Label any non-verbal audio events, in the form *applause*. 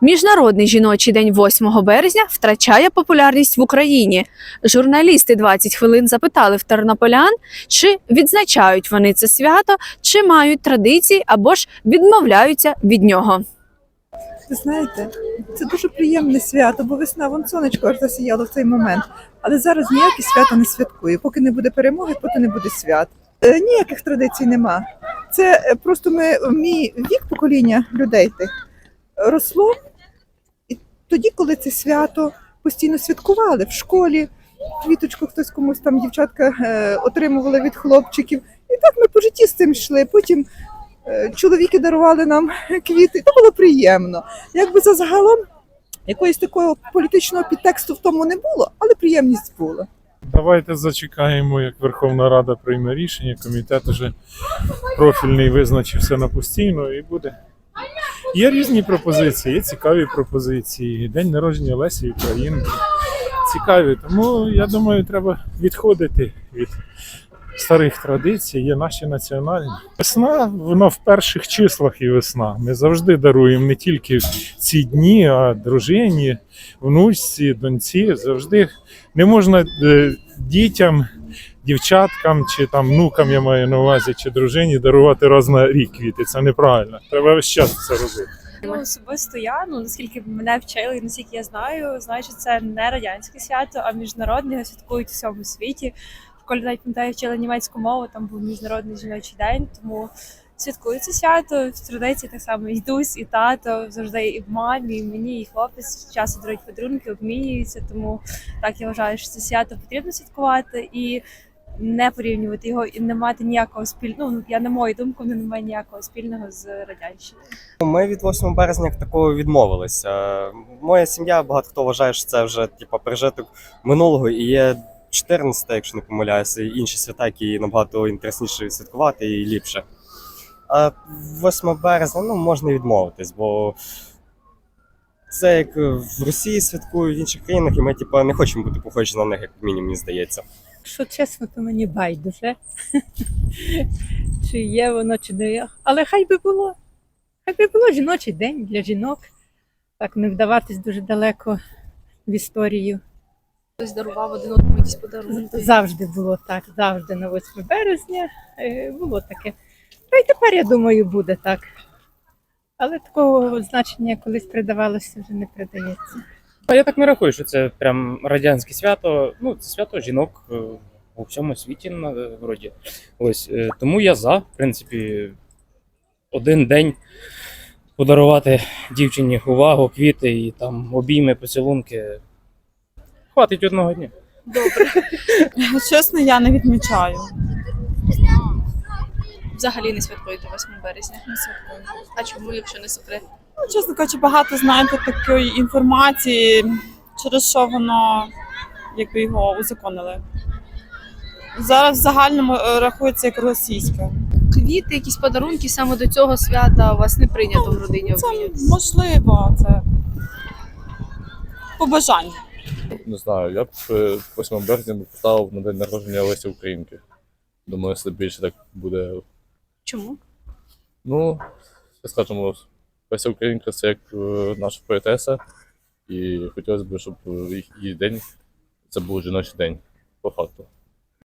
Міжнародний жіночий день 8 березня втрачає популярність в Україні. Журналісти 20 хвилин запитали в тернополян, чи відзначають вони це свято, чи мають традиції або ж відмовляються від нього. Ви знаєте, це дуже приємне свято, бо весна, вон сонечко аж засіяло в цей момент. Але зараз ніяке свято не святкує. Поки не буде перемоги, поки не буде свят. Е, ніяких традицій нема. Це е, просто ми мій вік покоління людей росло. Тоді, коли це свято постійно святкували в школі, квіточку хтось комусь там дівчатка е, отримували від хлопчиків. І так ми по житті з цим йшли. Потім е, чоловіки дарували нам квіти. Це було приємно. Якби за загалом якоїсь такого політичного підтексту в тому не було, але приємність була. Давайте зачекаємо, як Верховна Рада прийме рішення. Комітет уже профільний визначився на постійно і буде. Є різні пропозиції, є цікаві пропозиції. День народження Лесі Українки. Цікаві. Тому я думаю, треба відходити від старих традицій, є наші національні. Весна, вона в перших числах і весна. Ми завжди даруємо не тільки ці дні, а дружині, внучці, доньці. Завжди не можна е, дітям, дівчаткам чи там внукам, я маю на увазі, чи дружині дарувати раз на рік квіти. Це неправильно. Треба весь час це робити. Ну, особисто я, ну наскільки мене вчили, наскільки я знаю, знаю, це не радянське свято, а міжнародне його святкують у всьому світі. В школі навіть пам'ятаю, вчили німецьку мову, там був міжнародний жіночий день, тому святкують це свято. В традиції так само і Дусь, і тато завжди і мамі, і мені, і хлопець часто дарують подарунки, обмінюються. Тому так я вважаю, що це свято потрібно святкувати і. Не порівнювати його і не мати ніякого спільного. Ну я на мою думку, не має ніякого спільного з радянщиною. Ми від 8 березня такого відмовилися. Моя сім'я, багато хто вважає, що це вже типу, пережиток минулого і є 14, якщо не помиляюся, і інші свята, які набагато інтересніше відсвяткувати і ліпше. А 8 березня ну, можна відмовитись, бо це як в Росії святкують в інших країнах, і ми типу, не хочемо бути похожі на них, як мені здається. Якщо чесно, то мені байдуже. *laughs* чи є воно, чи не є. Але хай би було. Хай би було жіночий день для жінок. Так не вдаватись дуже далеко в історію. Хтось дарував один одному якісь подарунки. Завжди було так, завжди на 8 березня е, було таке. Та й тепер, я думаю, буде так. Але такого значення колись придавалося, вже не придається. Я так не рахую, що це прям радянське свято. Ну, це свято жінок е, у всьому світі вроді. Ось е, тому я за, в принципі, один день подарувати дівчині увагу, квіти і там обійми, поцілунки. Хватить одного дня. Добре. Чесно, я не відмічаю. Взагалі не святкуєте 8 березня. Не святкую. А чому, якщо не секрет? Ну, чесно кажучи, багато знаєте такої інформації, через що воно якби його узаконили. Зараз в загальному е, рахується як російське. Квіти, якісь подарунки саме до цього свята у вас не прийнято в родині Це обмінюватися? можливо, це побажання. Не знаю, я б е, 8 березня б поставив на день народження Лесі Українки. Думаю, це більше так буде. Чому? Ну, скажімо, Леся Українка це як е, наша поетеса, і хотілося б, щоб її день це був жіночий день, по факту.